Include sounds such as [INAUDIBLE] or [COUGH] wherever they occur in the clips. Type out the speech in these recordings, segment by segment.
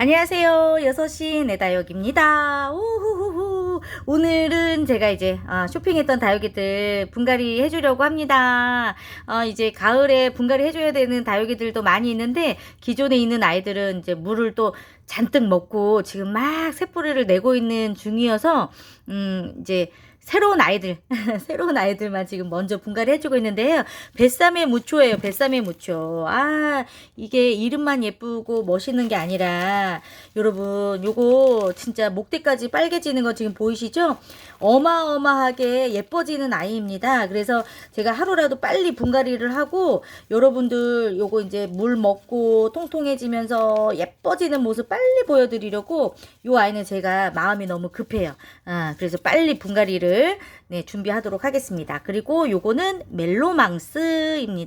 안녕하세요. 6시 내 다육입니다. 우후후후. 오늘은 제가 이제 아, 쇼핑했던 다육이들 분갈이 해주려고 합니다. 어, 이제 가을에 분갈이 해줘야 되는 다육이들도 많이 있는데 기존에 있는 아이들은 이제 물을 또 잔뜩 먹고 지금 막 새뿌리를 내고 있는 중이어서 음, 이제 새로운 아이들, [LAUGHS] 새로운 아이들만 지금 먼저 분갈이 해주고 있는데요. 뱃삼의 무초예요. 뱃삼의 무초. 아, 이게 이름만 예쁘고 멋있는 게 아니라 여러분 요거 진짜 목대까지 빨개지는 거 지금 보이시죠? 어마어마하게 예뻐지는 아이입니다. 그래서 제가 하루라도 빨리 분갈이를 하고 여러분들 요거 이제 물 먹고 통통해지면서 예뻐지는 모습 빨리 보여드리려고 요 아이는 제가 마음이 너무 급해요. 아, 그래서 빨리 분갈이를 네, 준비하도록 하겠습니다. 그리고 요거는 멜로망스입니다.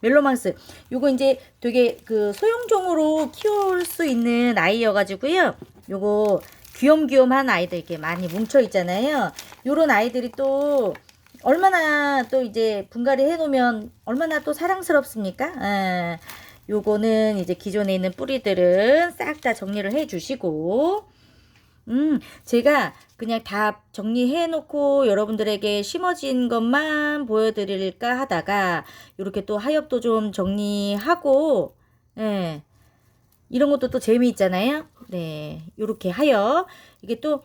멜로망스. 요거 이제 되게 그 소형종으로 키울 수 있는 아이여가지고요. 요거 귀염귀염한 아이들 이렇게 많이 뭉쳐 있잖아요. 요런 아이들이 또 얼마나 또 이제 분갈이 해놓으면 얼마나 또 사랑스럽습니까? 아, 요거는 이제 기존에 있는 뿌리들은 싹 다 정리를 해 주시고 음, 제가 그냥 다 정리해 놓고 여러분들에게 심어진 것만 보여드릴까 하다가 이렇게 또 하엽도 좀 정리하고, 예. 이런 것도 또 재미있잖아요. 네. 요렇게 하엽. 이게 또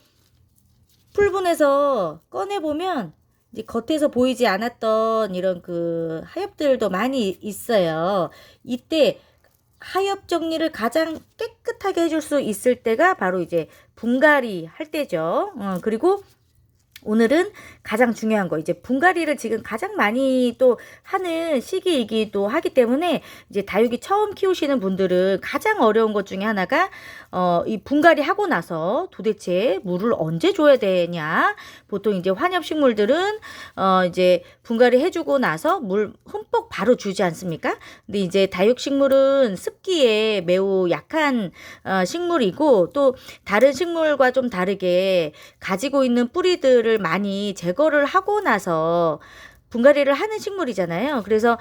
풀분에서 꺼내 보면 이제 겉에서 보이지 않았던 이런 그 하엽들도 많이 있어요. 이때 하엽 정리를 가장 깨끗 하게 해줄 수 있을 때가 바로 이제 분갈이 할 때죠. 어, 그리고 오늘은 가장 중요한 거 이제 분갈이를 지금 가장 많이 또 하는 시기이기도 하기 때문에 이제 다육이 처음 키우시는 분들은 가장 어려운 것 중에 하나가 어 이 분갈이 하고 나서 도대체 물을 언제 줘야 되냐 보통 이제 환엽 식물들은 어 이제 분갈이 해주고 나서 물 흠뻑 바로 주지 않습니까? 근데 이제 다육 식물은 습기에 매우 약한 어 식물이고 또 다른 식물과 좀 다르게 가지고 있는 뿌리들을 많이 제거를 하고 나서 분갈이를 하는 식물이잖아요. 그래서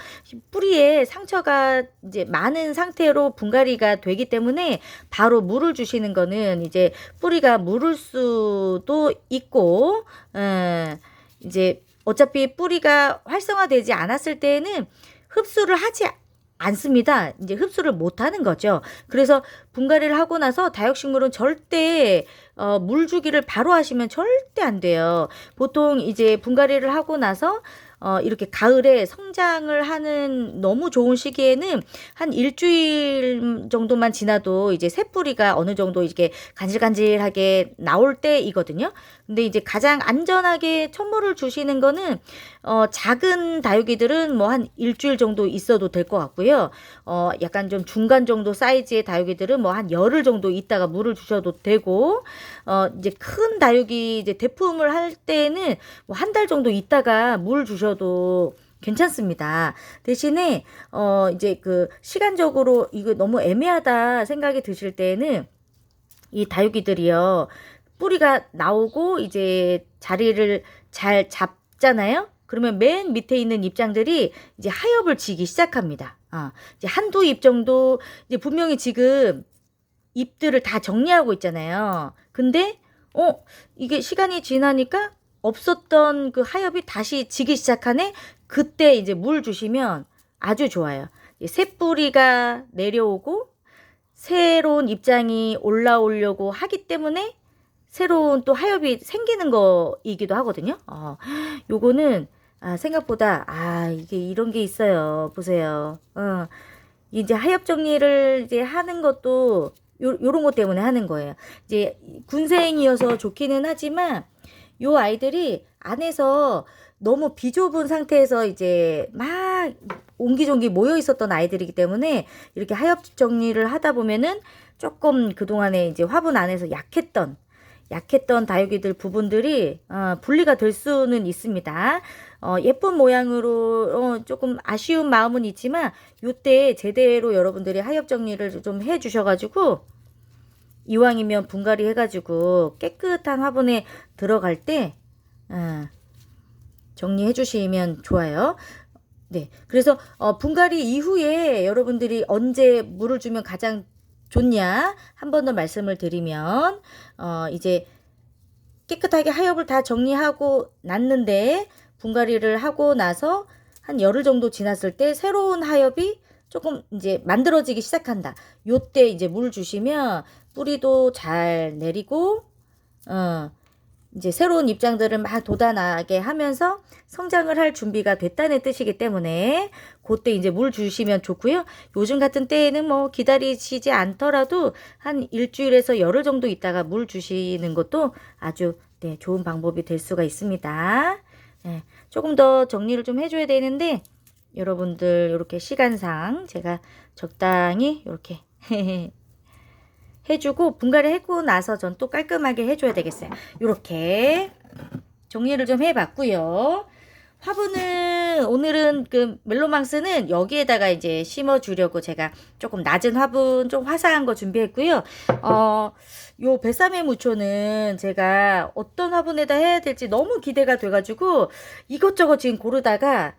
뿌리에 상처가 이제 많은 상태로 분갈이가 되기 때문에 바로 물을 주시는 거는 이제 뿌리가 물을 수도 있고, 어, 이제 어차피 뿌리가 활성화되지 않았을 때에는 흡수를 하지 않습니다. 이제 흡수를 못 하는 거죠. 그래서 분갈이를 하고 나서 다육식물은 절대 어, 물 주기를 바로 하시면 절대 안 돼요. 보통 이제 분갈이를 하고 나서 어, 이렇게 가을에 성장을 하는 너무 좋은 시기에는 한 일주일 정도만 지나도 이제 새뿌리가 어느 정도 이렇게 간질간질하게 나올 때이거든요. 근데 이제 가장 안전하게 천물을 주시는 거는 어, 작은 다육이들은 뭐 한 일주일 정도 있어도 될 것 같고요. 어, 약간 좀 중간 정도 사이즈의 다육이들은 뭐 한 열흘 정도 있다가 물을 주셔도 되고, 어, 이제 큰 다육이 이제 대품을 할 때는 뭐 한 달 정도 있다가 물 주셔도 괜찮습니다. 대신에 어 이제 그 시간적으로 이거 너무 애매하다 생각이 드실 때는 이 다육이들이요. 뿌리가 나오고 이제 자리를 잘 잡잖아요. 그러면 맨 밑에 있는 입장들이 이제 하엽을 지기 시작합니다. 아, 이제 한두 잎 정도 이제 분명히 지금 잎들을 다 정리하고 있잖아요. 근데 어 이게 시간이 지나니까 없었던 그 하엽이 다시 지기 시작하네. 그때 이제 물 주시면 아주 좋아요. 새 뿌리가 내려오고 새로운 입장이 올라오려고 하기 때문에 새로운 또 하엽이 생기는 거이기도 하거든요. 어, 요거는 아, 생각보다 아 이게 이런 게 있어요. 보세요. 어, 이제 하엽 정리를 이제 하는 것도 요, 요런 것 때문에 하는 거예요. 이제 군생이어서 좋기는 하지만 요 아이들이 안에서 너무 비좁은 상태에서 이제 막 옹기종기 모여 있었던 아이들이기 때문에 이렇게 하엽 정리를 하다 보면은 조금 그동안에 이제 화분 안에서 약했던 약했던 다육이들 부분들이 어, 분리가 될 수는 있습니다. 어, 예쁜 모양으로 어, 조금 아쉬운 마음은 있지만 요때 제대로 여러분들이 하엽 정리를 좀 해 주셔가지고 이왕이면 분갈이 해가지고 깨끗한 화분에 들어갈 때 어, 정리해 주시면 좋아요. 네. 그래서 어, 분갈이 이후에 여러분들이 언제 물을 주면 가장 좋냐 한 번 더 말씀을 드리면 어 이제 깨끗하게 하엽을 다 정리하고 났는데 분갈이를 하고 나서 한 열흘 정도 지났을 때 새로운 하엽이 조금 이제 만들어지기 시작한다. 요때 이제 물 주시면 뿌리도 잘 내리고 어 이제 새로운 입장들을 막 돋아나게 하면서 성장을 할 준비가 됐다는 뜻이기 때문에 그때 이제 물 주시면 좋고요. 요즘 같은 때에는 뭐 기다리시지 않더라도 한 일주일에서 열흘 정도 있다가 물 주시는 것도 아주 네, 좋은 방법이 될 수가 있습니다. 네, 조금 더 정리를 좀 해줘야 되는데 여러분들 이렇게 시간상 제가 적당히 이렇게 [LAUGHS] 해주고 분갈이 해고 나서 전 또 깔끔하게 해줘야 되겠어요. 이렇게 정리를 좀 해봤고요. 화분은 오늘은 그 멜로망스는 여기에다가 이제 심어 주려고 제가 조금 낮은 화분 좀 화사한 거 준비했고요. 어, 요 뱃삼의 무초는 제가 어떤 화분에다 해야 될지 너무 기대가 돼 가지고 이것저것 지금 고르다가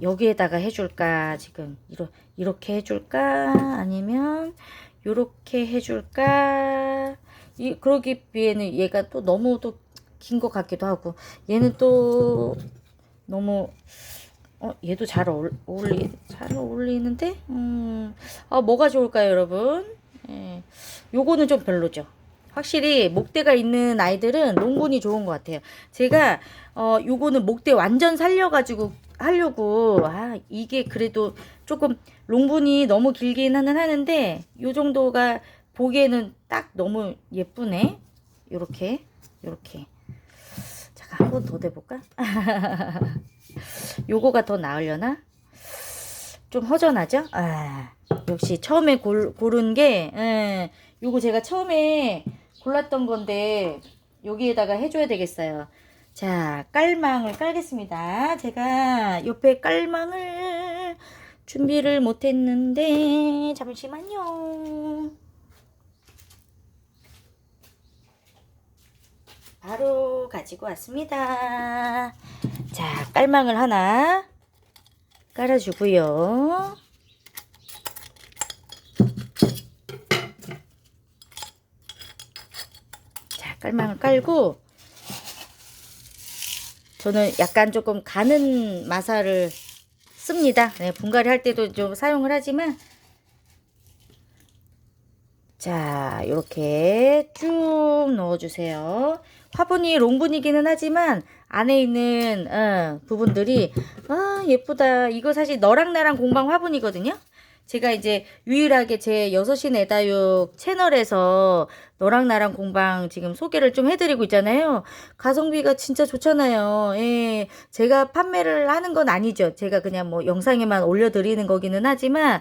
여기에다가 해 줄까 지금? 이러, 이렇게 해 줄까? 아니면 요렇게 해 줄까? 이 그러기 비에는 얘가 또 너무 또 긴 것 같기도 하고 얘는 또 너무 어 얘도 잘 어울, 어울리 잘 어울리는데? 음, 아 뭐가 좋을까요 여러분? 예, 요거는 좀 별로죠. 확실히 목대가 있는 아이들은 롱분이 좋은 것 같아요. 제가 어 요거는 목대 완전 살려가지고 하려고 아 이게 그래도 조금 롱분이 너무 길기는 하는데 요 정도가 보기에는 딱 너무 예쁘네. 요렇게 요렇게 한번 더 대볼까 [LAUGHS] 요거가 더 나으려나 좀 허전하죠 아 역시 처음에 골, 고른 게 예, 요거 제가 처음에 골랐던 건데 여기에다가 해줘야 되겠어요 자, 깔망을 깔겠습니다. 제가 옆에 깔망을 준비를 못했는데, 잠시만요. 바로 가지고 왔습니다. 자, 깔망을 하나 깔아주고요. 자, 깔망을 깔고, 저는 약간 조금 가는 마사를 씁니다. 네, 분갈이 할 때도 좀 사용을 하지만 자 이렇게 쭉 넣어주세요. 화분이 롱분이기는 하지만 안에 있는 어, 부분들이 아 예쁘다. 이거 사실 너랑 나랑 공방 화분이거든요. 제가 이제 유일하게 제 여섯신 애다육 채널에서 너랑 나랑 공방 지금 소개를 좀 해드리고 있잖아요. 가성비가 진짜 좋잖아요. 예. 제가 판매를 하는 건 아니죠. 제가 그냥 뭐 영상에만 올려드리는 거기는 하지만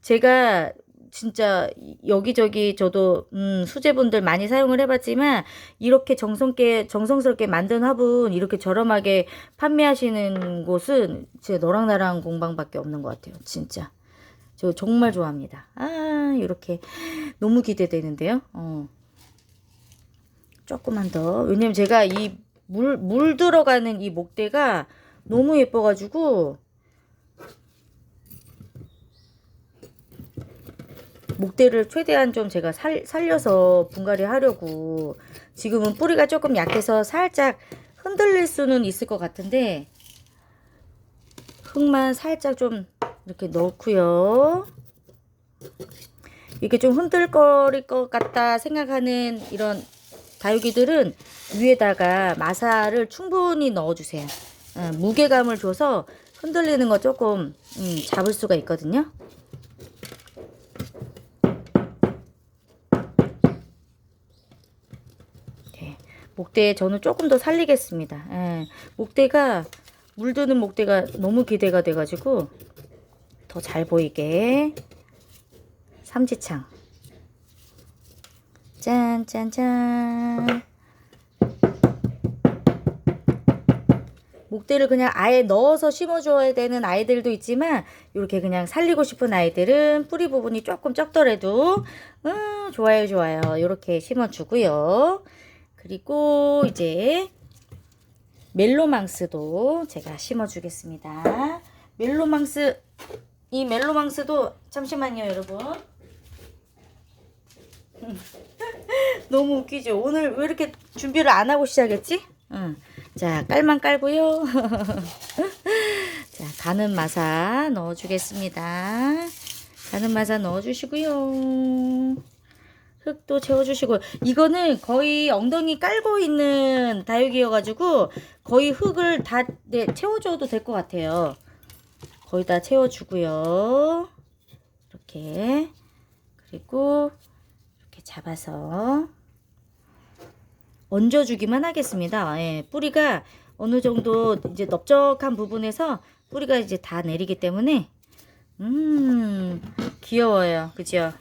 제가 진짜 여기저기 저도 음, 수제분들 많이 사용을 해봤지만 이렇게 정성게 정성스럽게 만든 화분 이렇게 저렴하게 판매하시는 곳은 제 너랑 나랑 공방밖에 없는 것 같아요. 진짜. 저 정말 좋아합니다. 아, 이렇게 너무 기대되는데요. 어. 조금만 더. 왜냐면 제가 이 물, 물 들어가는 이 목대가 너무 예뻐가지고 목대를 최대한 좀 제가 살, 살려서 분갈이 하려고 지금은 뿌리가 조금 약해서 살짝 흔들릴 수는 있을 것 같은데 흙만 살짝 좀 이렇게 넣고요. 이게 좀 흔들거릴 것 같다 생각하는 이런 다육이들은 위에다가 마사를 충분히 넣어주세요. 어, 무게감을 줘서 흔들리는 거 조금 음, 잡을 수가 있거든요. 네, 목대 저는 조금 더 살리겠습니다. 예, 목대가 물드는 목대가 너무 기대가 돼가지고 더 잘 보이게. 삼지창. 짠짠짠. 목대를 그냥 아예 넣어서 심어줘야 되는 아이들도 있지만 이렇게 그냥 살리고 싶은 아이들은 뿌리 부분이 조금 적더라도 음, 좋아요 좋아요. 이렇게 심어주고요 그리고 이제 멜로망스도 제가 심어주겠습니다 멜로망스 이 멜로망스도 잠시만요 여러분 [LAUGHS] 너무 웃기죠? 오늘 왜 이렇게 준비를 안 하고 시작했지? 응. 자, 깔만 깔고요. [LAUGHS] 자, 가는 마사 넣어주겠습니다. 가는 마사 넣어주시고요. 흙도 채워주시고 이거는 거의 엉덩이 깔고 있는 다육이여가지고 거의 흙을 다 네, 채워줘도 될 것 같아요. 거의 다 채워주고요. 이렇게 그리고 이렇게 잡아서 얹어주기만 하겠습니다. 예, 뿌리가 어느 정도 이제 넓적한 부분에서 뿌리가 이제 다 내리기 때문에 음 귀여워요. 그죠?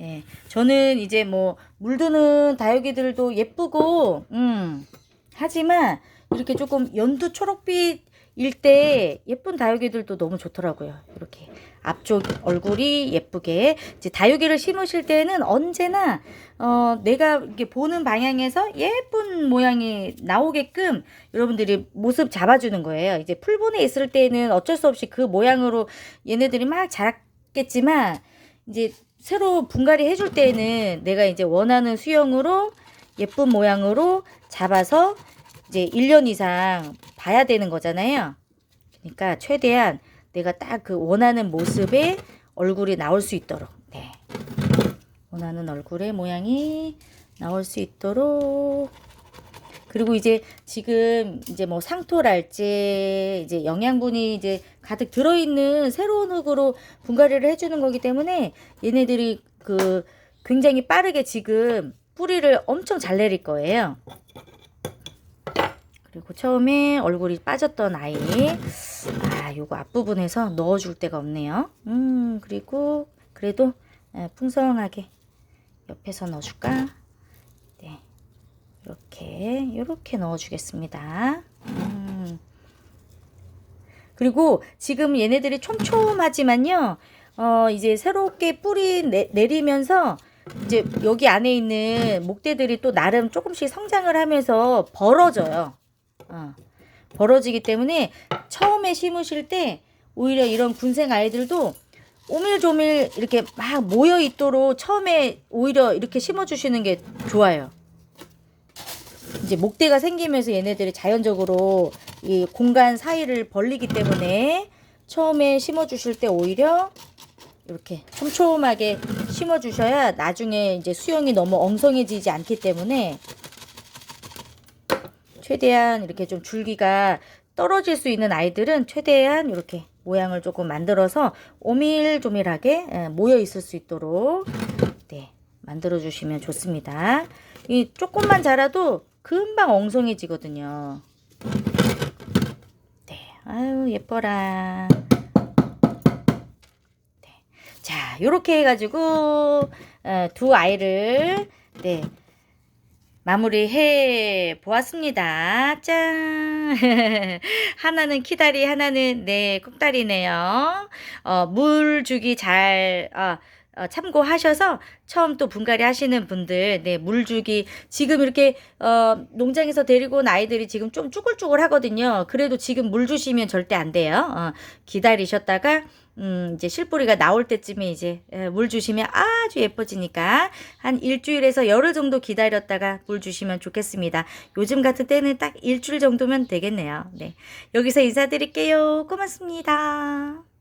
예, 저는 이제 뭐 물드는 다육이들도 예쁘고 음 하지만 이렇게 조금 연두 초록빛 일 때 예쁜 다육이들도 너무 좋더라고요. 이렇게 앞쪽 얼굴이 예쁘게 이제 다육이를 심으실 때는 언제나 어 내가 이렇게 보는 방향에서 예쁜 모양이 나오게끔 여러분들이 모습 잡아주는 거예요. 이제 풀분에 있을 때는 어쩔 수 없이 그 모양으로 얘네들이 막 자랐겠지만 이제 새로 분갈이 해줄 때는 내가 이제 원하는 수영으로 예쁜 모양으로 잡아서 이제 1년 이상 봐야 되는 거잖아요. 그러니까 최대한 내가 딱 그 원하는 모습의 얼굴이 나올 수 있도록 네. 원하는 얼굴의 모양이 나올 수 있도록 그리고 이제 지금 이제 뭐 상토랄지 이제 영양분이 이제 가득 들어있는 새로운 흙으로 분갈이를 해주는 거기 때문에 얘네들이 그 굉장히 빠르게 지금 뿌리를 엄청 잘 내릴 거예요. 그리고 처음에 얼굴이 빠졌던 아이 아 요거 앞부분에서 넣어줄 데가 없네요. 음 그리고 그래도 예, 풍성하게 옆에서 넣어줄까? 네. 이렇게 이렇게 넣어주겠습니다. 음. 그리고 지금 얘네들이 촘촘하지만요. 어 이제 새롭게 뿌리 내, 내리면서 이제 여기 안에 있는 목대들이 또 나름 조금씩 성장을 하면서 벌어져요. 어. 벌어지기 때문에 처음에 심으실 때 오히려 이런 군생 아이들도 오밀조밀 이렇게 막 모여 있도록 처음에 오히려 이렇게 심어주시는 게 좋아요. 이제 목대가 생기면서 얘네들이 자연적으로 이 공간 사이를 벌리기 때문에 처음에 심어 주실 때 오히려 이렇게 촘촘하게 심어 주셔야 나중에 이제 수영이 너무 엉성해지지 않기 때문에 최대한 이렇게 좀 줄기가 떨어질 수 있는 아이들은 최대한 이렇게 모양을 조금 만들어서 오밀조밀하게 예, 모여 있을 수 있도록 네, 만들어 주시면 좋습니다. 이 조금만 자라도 금방 엉성해지거든요. 네, 아유 예뻐라. 네, 자 이렇게 해가지고 어, 두 아이를 네. 마무리해 보았습니다. 짠! [LAUGHS] 하나는 키다리, 하나는 네, 꾹다리네요. 어, 물 주기 잘, 어, 어, 참고하셔서 처음 또 분갈이 하시는 분들, 네, 물 주기. 지금 이렇게, 어, 농장에서 데리고 온 아이들이 지금 좀 쭈글쭈글 하거든요. 그래도 지금 물 주시면 절대 안 돼요. 어, 기다리셨다가, 음, 이제 실뿌리가 나올 때쯤에 이제 에, 물 주시면 아주 예뻐지니까 한 일주일에서 열흘 정도 기다렸다가 물 주시면 좋겠습니다. 요즘 같은 때는 딱 일주일 정도면 되겠네요. 네. 여기서 인사드릴게요. 고맙습니다.